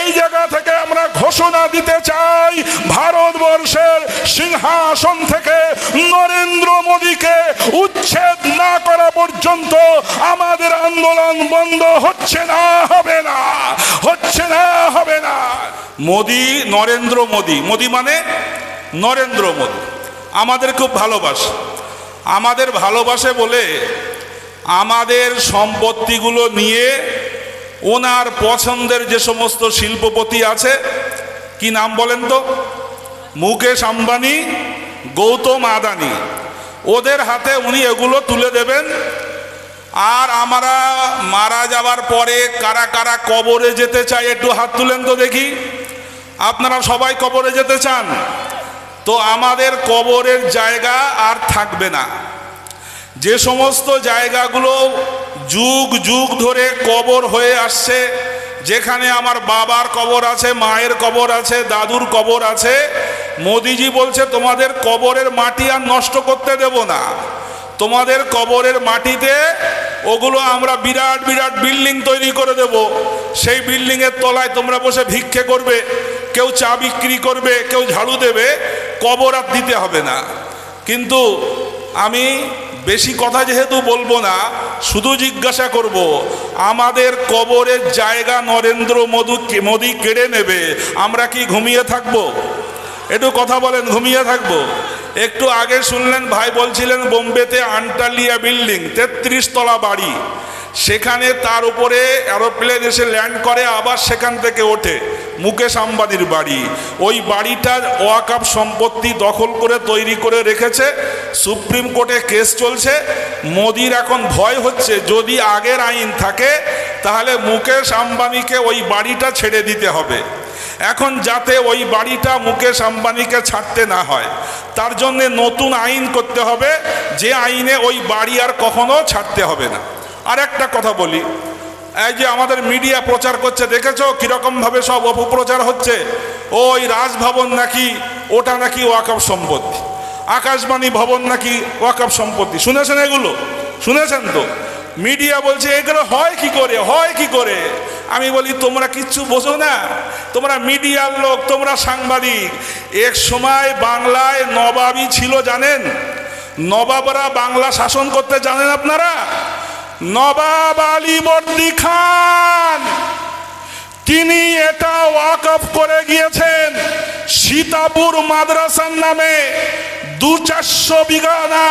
এই জায়গা থেকে আমরা ঘোষণা দিতে চাই, ভারতবর্ষের সিংহাসন থেকে নরেন্দ্র মোদীকে উচ্ছেদ না করা পর্যন্ত আমাদের আন্দোলন বন্ধ হচ্ছে না, হবে না, হচ্ছে না, হবে না। মোদি, নরেন্দ্র মোদি। মোদি মানে নরেন্দ্র মোদি। আমাদের খুব ভালোবাসে। আমাদের ভালোবাসে বলে আমাদের সম্পত্তিগুলো নিয়ে ওনার পছন্দের যে সমস্ত শিল্পপতি আছে, কি নাম বলেন তো? মুকেশ আম্বানি, গৌতম আদানি। ওদের হাতে উনি এগুলো তুলে দেবেন। আর আমরা মারা যাওয়ার পরে কারা কারা কবরে যেতে চাই একটু হাত তুলেন তো দেখি। আপনারা সবাই কবরে যেতে চান? তো আমাদের কবরের জায়গা আর থাকবে না। যে সমস্ত জায়গাগুলো যুগ যুগ ধরে কবর হয়ে আসছে। যেখানে আমার বাবার কবর আছে, মায়ের কবর আছে, দাদুর কবর আছে। মোদিজি বলছে, তোমাদের কবরের মাটি আর নষ্ট করতে দেব না। তোমাদের কবরের মাটিতে ওগুলো আমরা বিরাট বিরাট বিল্ডিং তৈরি করে দেব। সেই বিল্ডিংয়ের তলায় তোমরা বসে ভিক্ষে করবে, কেউ চা বিক্রি করবে, কেউ ঝাড়ু দেবে, কবর আর দিতে হবে না। কিন্তু আমি বেশি কথা যেহেতু বলব না, শুধু জিজ্ঞাসা করব, আমাদের কবরের জায়গা নরেন্দ্র মোদী মোদী কেড়ে নেবে? আমরা কি ঘুমিয়ে থাকব? একটু কথা বলেন, ঘুমিয়ে থাকব? একটু আগে শুনলেন, ভাই বলছিলেন, বোম্বেতে আন্টালিয়া বিল্ডিং, তেত্রিশ তলা বাড়ি। সেখানে তার উপরে এরোপ্লেন এসে ল্যান্ড করে, আবার সেখান থেকে ওঠে। মুকেশ আম্বানির বাড়ি। ওই বাড়িটার ওয়াকাপ সম্পত্তি দখল করে তৈরি করে রেখেছে। সুপ্রিম কোর্টে কেস চলছে। মোদির এখন ভয় হচ্ছে। যদি আগের আইন থাকে, তাহলে মুকেশ আম্বানিকে ওই বাড়িটা ছেড়ে দিতে হবে। এখন যাতে ওই বাড়িটা মুকেশ আম্বানিকে ছাড়তে না হয়। তার জন্য নতুন আইন করতে হবে। যে আইনে ওই বাড়ি আর কখনো ছাড়তে হবে না। আর একটা কথা বলি। এই যে আমাদের মিডিয়া প্রচার করছে, দেখেছ কিরকমভাবে সব অপপ্রচার হচ্ছে? ওই রাজভবন নাকি, ওটা নাকি ওয়াকফ সম্পত্তি। আকাশবাণী ভবন নাকি ওয়াকফ সম্পত্তি। শুনেছেন এগুলো? শুনেছেন তো? মিডিয়া বলছে, এগুলো হয় কি করে? হয় কি করে? আমি বলি, তোমরা কিচ্ছু বোঝো না। তোমরা মিডিয়ার লোক, তোমরা সাংবাদিক। এক সময় বাংলায় নবাবই ছিল, জানেন? নবাবরা বাংলা শাসন করতে জানেন আপনারা? নবাব আলী খান। তিনি এটা ওয়াকফ করে গিয়েছেন সীতাপুর মাদ্রাসার নামে। দু চারশো বিঘা না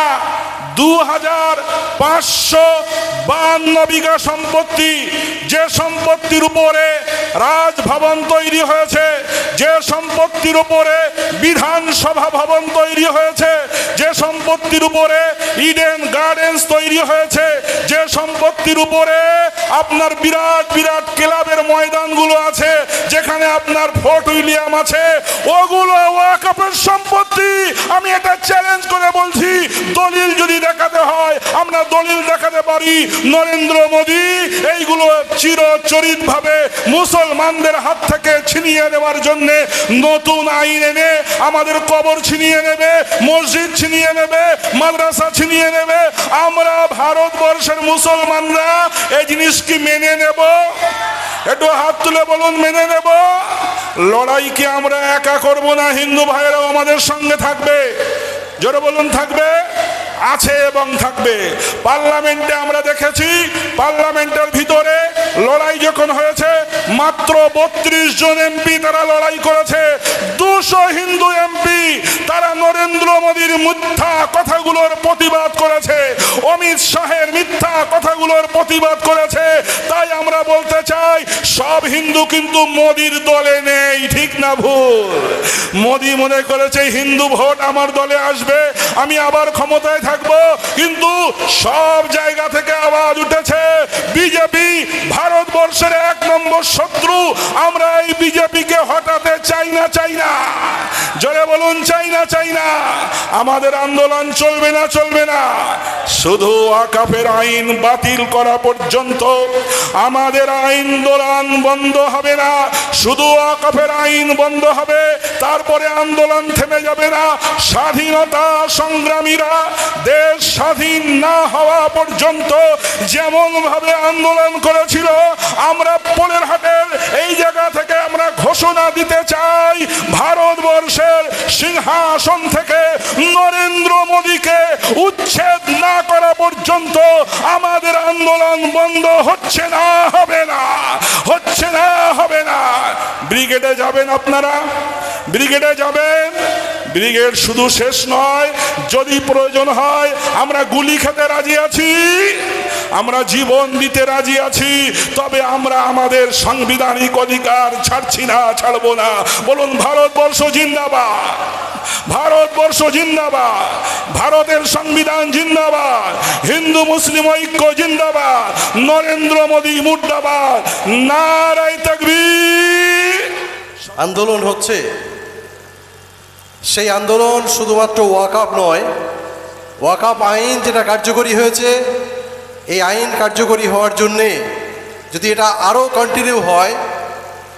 দু হাজার পাঁচশো বান্ন বিঘা সম্পত্তি, যে সম্পত্তির উপরে রাজভবন তৈরি হয়েছে, যে সম্পত্তির উপরে বিধানসভা ভবন তৈরি হয়েছে, যে সম্পত্তির উপরে ইডেন গার্ডেন্স তৈরি হয়েছে, যে সম্পত্তির উপরে আপনার বিরাট বিরাট ক্লাবের ময়দানগুলো আছে, যেখানে আপনার ফোর্ট উইলিয়াম আছে, ওগুলো ওয়াকফের সম্পত্তি। আমি এটা চ্যালেঞ্জ করে বলছি, দলিল যদি দেখাতে হয়, আমরা দলিল দেখাতে পারি। নরেন্দ্র মোদী এইগুলো চিরচরিত ভাবে মুসলমানদের হাত থেকে ছিনিয়ে নেওয়ার জন্য নতুন আইন এনে আমাদের কবর ছিনিয়ে নেবে, মসজিদ ছিনিয়ে নেবে, মাদ্রাসা ছিনিয়ে নেবে। আমরা ভারতবর্ষের মুসলমানরা এই জিনিস কি মেনে নেব? একটু হাত তুলে বলুন, মেনে নেব? লড়াইকে আমরা একা করব না? হিন্দু ভাইয়েরাও আমাদের সঙ্গে থাকবে। জোরে বলুন, থাকবে? আছে এবং থাকবে। পার্লামেন্টে আমরা দেখেছি পার্লামেন্টের ভিতরে লড়াই যখন হয়েছে মাত্র বত্রিশ জন এমপি তারা লড়াই করেছে। দুশো হিন্দু এমপি তারা নরেন্দ্র মোদীর মিথ্যা কথাগুলোর প্রতিবাদ করেছে। অমিত শাহের মিথ্যা কথাগুলোর প্রতিবাদ করেছে। তাই আমরা বলতে চাই, সব হিন্দু কিন্তু মোদির দলে নেই, ঠিক না ভুল? মোদি মনে করেছে হিন্দু ভোট আমার দলে আসবে, আমি আবার ক্ষমতায় থাকব, কিন্তু সব জায়গা থেকে আওয়াজ উঠেছে, বিজেপি ভারতবর্ষের এক নম্বর শত্রু, আমরা এই বিজেপিকে হটাতে চাই না চাই না। জোরে বলুন, চাই না চাই না। আমাদের আন্দোলন চলবে না চলবে না। শুধু আকাফের আইন বাতিল করা পর্যন্ত আমাদের আইন দোলন বন্ধ হবে না, শুধু আকাফের আইন বন্ধ হবে, তারপরে আন্দোলন থেমে যাবে না, স্বাধীনতা সংগ্রামীরা দেশ স্বাধীন না হওয়া পর্যন্ত যেমন ভাবে আন্দোলন করেছিল, আমরা পোলের হাটের এই জায়গা থেকে আমরা ঘোষণা দিতে চাই, ভারতবর্ষের সিংহাসন থেকে নরেন্দ্র মোদীকে উচ্ছেদ না করা পর্যন্ত আমাদের আন্দোলন বন্ধ হচ্ছে না, হবে না, হচ্ছে না, হবে না। ব্রিগেডে যাবেন আপনারা? ব্রিগেডে যাবেন? ব্রিগেড শুধু শেষ নয়, যদি প্রয়োজন হয়, আমরা গুলি খেতে রাজি আছি। আমরা জীবন দিতে রাজি আছি, তবে আমরা আমাদের সাংবিধানিক অধিকার ছাড়ছি না, ছাড়বো না। বলুন, ভারতবর্ষ জিন্দাবাদ। ভারতবর্ষ জিন্দাবাদ। ভারতের সংবিধান জিন্দাবাদ। হিন্দু, মুসলিম ঐক্য জিন্দাবাদ। নরেন্দ্র মোদী মুর্দাবাদ। নারায় তকবীর। আন্দোলন হচ্ছে। সেই আন্দোলন শুধুমাত্র ওয়াকআপ নয়, ওয়াকআপ আইন যেটা কার্যকরী হয়েছে এই আইন কার্যকরী হওয়ার জন্যে যদি এটা আরও কন্টিনিউ হয়,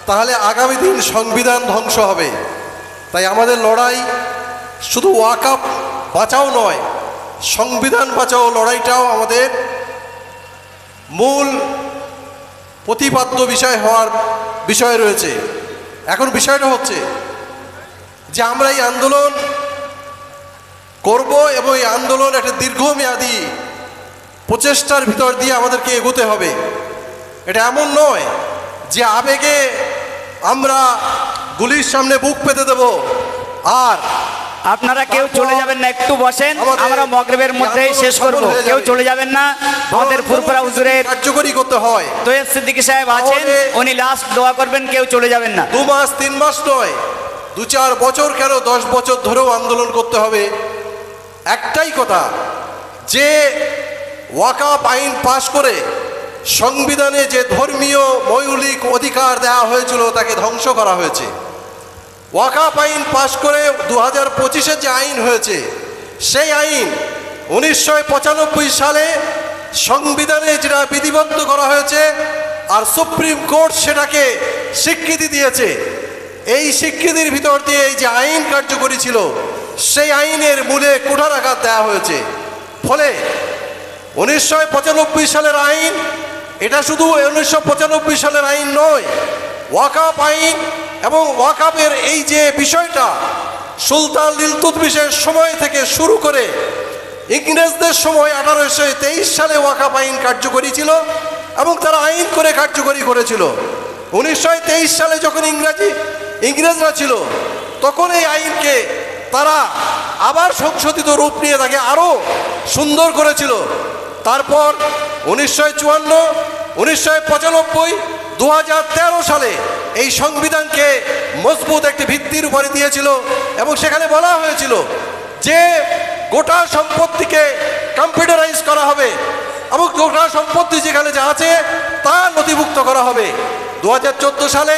তাহলে আগামী দিন সংবিধান ধ্বংস হবে। তাই আমাদের লড়াই শুধু ওয়াকআপ বাঁচাও নয়, সংবিধান বাঁচাও লড়াইটাও আমাদের মূল প্রতিপাদ্য বিষয় হওয়ার বিষয় রয়েছে। এখন বিষয়টা হচ্ছে যে আমরা এই আন্দোলন করব এবং এই আন্দোলন একটা দীর্ঘমেয়াদী প্রচেষ্টার ভিতর দিয়ে আমাদেরকে এগোতে হবে। এটা এমন নয় যে আবেগে আমরা গুলির সামনে বুক পেতে দেব। আর আপনারা কেউ চলে যাবেন না একটু বসেন আমরা মগরবের মধ্যেই শেষ করব। কেউ চলে যাবেন না আমাদের ফুরফুরা হুজুরের কার্যকরী করতে হয়। তৈয়ব সিদ্দিকী সাহেব আছেন উনি লাস্ট দোয়া করবেন কেউ চলে যাবেন না। দু মাস তিন মাস নয় দু চার বছর কেন দশ বছর ধরেও আন্দোলন করতে হবে? একটাই কথা যে ওয়াকাপ আইন পাশ করে সংবিধানে যে ধর্মীয় মৌলিক অধিকার দেওয়া হয়েছিল তাকে ধ্বংস করা হয়েছে। ওয়াকাপ আইন পাশ করে দু হাজার পঁচিশে যে আইন হয়েছে, সেই আইন উনিশশো পঁচানব্বই সালে সংবিধানে যেটা বিধিবদ্ধ করা হয়েছে আর সুপ্রিম কোর্ট সেটাকে স্বীকৃতি দিয়েছে। এই স্বীকৃতির ভিতর দিয়ে এই যে আইন কার্যকরী ছিল, সেই আইনের মূলে কুঠারাঘাত দেওয়া হয়েছে। ফলে উনিশশো পঁচানব্বই সালের আইন, এটা শুধু উনিশশো পঁচানব্বই সালের আইন নয়, ওয়াকাপ আইন এবং ওয়াকাপের এই যে বিষয়টা, সুলতান লিলতুতমিশের সময় থেকে শুরু করে ইংরেজদের সময় আঠারোশো তেইশ সালে ওয়াকাপ আইন কার্যকরী ছিল এবং তারা আইন করে কার্যকরী করেছিল। উনিশশো তেইশ সালে যখন ইংরাজি, ইংরেজরা ছিল, তখন এই আইনকে তারা আবার সংশোধিত রূপ নিয়ে তাকে আরও সুন্দর করেছিল। তারপর উনিশশো চুয়ান্ন, উনিশশো পঁচানব্বই দু সালে এই সংবিধানকে মজবুত একটি ভিত্তির উপরে দিয়েছিল এবং সেখানে বলা হয়েছিল যে গোটা সম্পত্তিকে কম্পিউটারাইজ করা হবে এবং গোটা সম্পত্তি যেখানে যা আছে তা নথিভুক্ত করা হবে। দু হাজার চোদ্দ সালে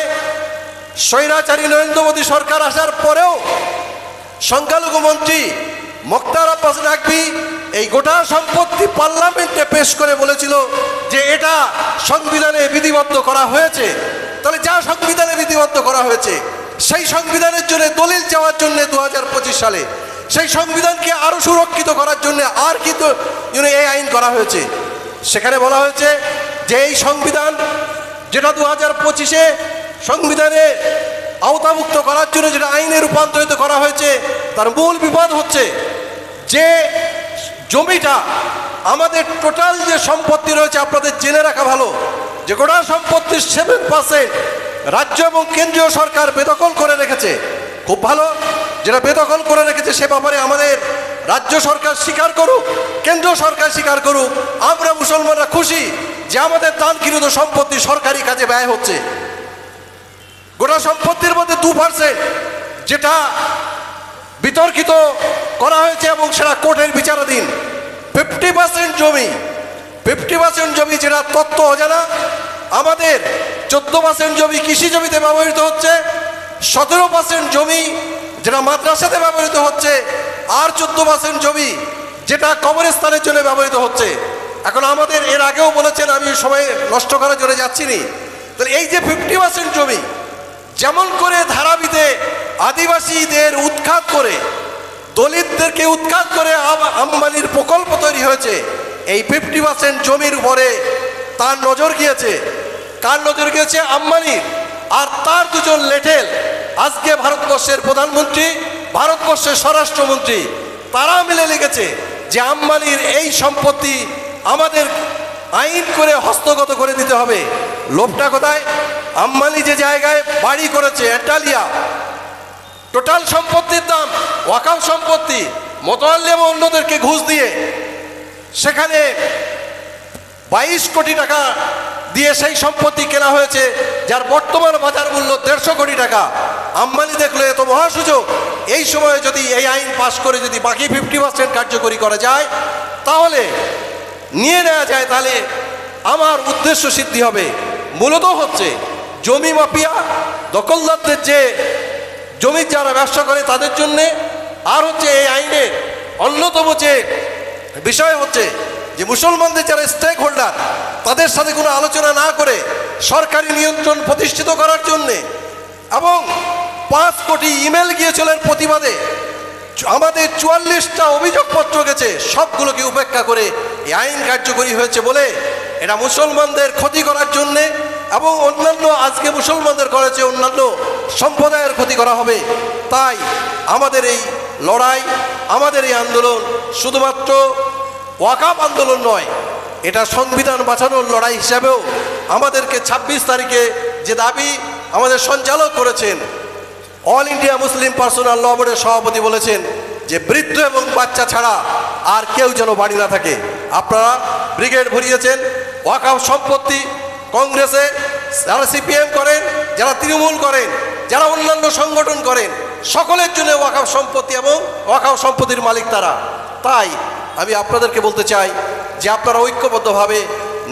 স্বৈরাচারী নরেন্দ্র মোদী সরকার আসার পরেও সংখ্যালঘু মন্ত্রী মোক্তার আব্বাস নাকভি এই গোটা সম্পত্তি পার্লামেন্টে পেশ করে বলেছিল যে এটা সংবিধানে বিধিবদ্ধ করা হয়েছে। তাহলে যা সংবিধানে বিধিবদ্ধ করা হয়েছে, সেই সংবিধানের জন্য দলিল চাওয়ার জন্য দু হাজার পঁচিশ সালে, সেই সংবিধানকে আরও সুরক্ষিত করার জন্য আর কি তো you এই আইন করা হয়েছে। সেখানে বলা হয়েছে যে এই সংবিধান যেটা দু হাজার পঁচিশে সংবিধানে আওতামুক্ত করার জন্য যেটা আইনে রূপান্তরিত করা হয়েছে, তার মূল বিপদ হচ্ছে যে জমিটা, আমাদের টোটাল যে সম্পত্তি রয়েছে আপনাদের জেনে রাখা ভালো। যে গোটা সম্পত্তির সেভেন পার্সেন্ট রাজ্য এবং কেন্দ্রীয় সরকার বেদখল করে রেখেছে। খুব ভালো, যেটা বেদখল করে রেখেছে সে ব্যাপারে আমাদের রাজ্য সরকার স্বীকার করুক, কেন্দ্র সরকার স্বীকার করুক। আমরা মুসলমানরা খুশি যে আমাদের দানকৃত সম্পত্তি সরকারি কাজে ব্যয় হচ্ছে। গোটা সম্পত্তির মধ্যে দু পার্সেন্ট যেটা বিতর্কিত করা হয়েছে এবং সেটা কোর্টের বিচারাধীন। ফিফটি পার্সেন্ট জমি, ফিফটি পার্সেন্ট জমি যেটা তত্ত্ব অজানা, আমাদের চোদ্দ পার্সেন্ট জমি কৃষি জমিতে ব্যবহৃত হচ্ছে, সতেরো পার্সেন্ট জমি যেটা মাদ্রাসাতে ব্যবহৃত হচ্ছে, আর চোদ্দ পার্সেন্ট জমি যেটা কবরস্থানের জন্য ব্যবহৃত হচ্ছে। এখন আমাদের এর আগেও বলেছেন, আমি সময় নষ্ট করার জন্য যাচ্ছি নি তাহলে এই যে ফিফটি পার্সেন্ট জমি, যেমন করে ধারাবিতে আদিবাসীদের উৎখাত করে, দলিতদেরকে উৎখাত করে আম- আম্বানির প্রকল্প তৈরি হয়েছে। এই ফিফটি পার্সেন্ট জমির উপরে তার নজর গিয়েছে। কার নজর গিয়েছে? আম্বানির। আর তার দুজন লেঠেল। আজকে ভারতবর্ষের প্রধানমন্ত্রী, ভারতবর্ষের স্বরাষ্ট্রমন্ত্রী, তারা মিলে লেগেছে যে আম্বানির এই সম্পত্তি আমাদের আইন করে হস্তগত করে দিতে হবে। লোভটা কোথায়? আম্বানি যে জায়গায় বাড়ি করেছে, অ্যাটালিয়া টোটাল সম্পত্তির দাম, ওয়াকাল সম্পত্তি মোতোয়াল্লি এবং অন্যদেরকে ঘুষ দিয়ে সেখানে বাইশ কোটি টাকা দিয়ে সেই সম্পত্তি কেনা হয়েছে, যার বর্তমান বাজার মূল্য দেড়শো কোটি টাকা। আম্বানি দেখল, এত মহাসুযোগ এই সময়ে যদি এই আইন পাশ করে যদি বাকি ফিফটি পার্সেন্ট কার্যকরী করা যায়, তাহলে নিয়ে নেওয়া যায়, তাহলে আমার উদ্দেশ্য সিদ্ধি হবে। মূলত হচ্ছে জমি মাফিয়া, দখলদারদের যে জমির যারা ব্যবসা করে তাদের জন্যে আর হচ্ছে এই আইনের অন্যতম যে বিষয় হচ্ছে যে মুসলমানদের যারা স্টেক হোল্ডার তাদের সাথে কোনো আলোচনা না করে সরকারি নিয়ন্ত্রণ প্রতিষ্ঠিত করার জন্যে এবং পাঁচ কোটি ইমেল গিয়েছিল এর প্রতিবাদে, আমাদের চুয়াল্লিশটা অভিযোগপত্র গেছে, সবগুলোকে উপেক্ষা করে এই আইন কার্যকরী হয়েছে বলে এটা মুসলমানদের ক্ষতি করার জন্যে এবং অন্যান্য আজকে মুসলমানদের করেছে অন্যান্য সম্প্রদায়ের ক্ষতি করা হবে। তাই আমাদের এই লড়াই, আমাদের এই আন্দোলন শুধুমাত্র ওয়াকাপ আন্দোলন নয়, এটা সংবিধান বাঁচানোর লড়াই হিসাবেও আমাদেরকে ২৬ তারিখে যে দাবি আমাদের সঞ্চালক করেছেন, all India Muslim personal law বোর্ডের সভাপতি বলেছেন যে বৃদ্ধ এবং বাচ্চা ছাড়া আর কেউ যেন বাড়ি না থাকে। আপনারা ব্রিগেড ভরিয়েছেন ওয়াকাফ সম্পত্তি কংগ্রেসে যারা সিপিএম করেন, যারা তৃণমূল করেন যারা অন্যান্য সংগঠন করেন, সকলের জন্য ওয়াকাফ সম্পত্তি এবং ওয়াকাফ সম্পত্তির মালিক তারা। তাই আমি আপনাদেরকে বলতে চাই যে আপনারা ঐক্যবদ্ধভাবে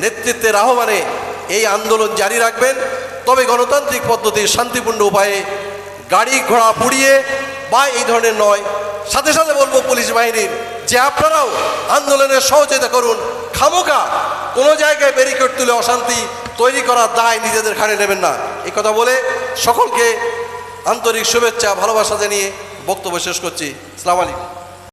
নেতৃত্বের আহ্বানে এই আন্দোলন জারি রাখবেন। তবে গণতান্ত্রিক পদ্ধতির শান্তিপূর্ণ উপায়ে গাড়ি ঘোড়া পুড়িয়ে বা এই ধরনের নয়, সাথে সাথে বলব পুলিশ বাহিনীর যে আপনারাও আন্দোলনের সহযোগিতা করুন। খামোকা কোনো জায়গায় ব্যারিকেড তুলে অশান্তি তৈরি করার দায় নিজেদের ঘাড়ে নেবেন না। এই কথা বলে সকলকে আন্তরিক শুভেচ্ছা, ভালোবাসা জানিয়ে বক্তব্য শেষ করছি। সালাম আলাইকুম।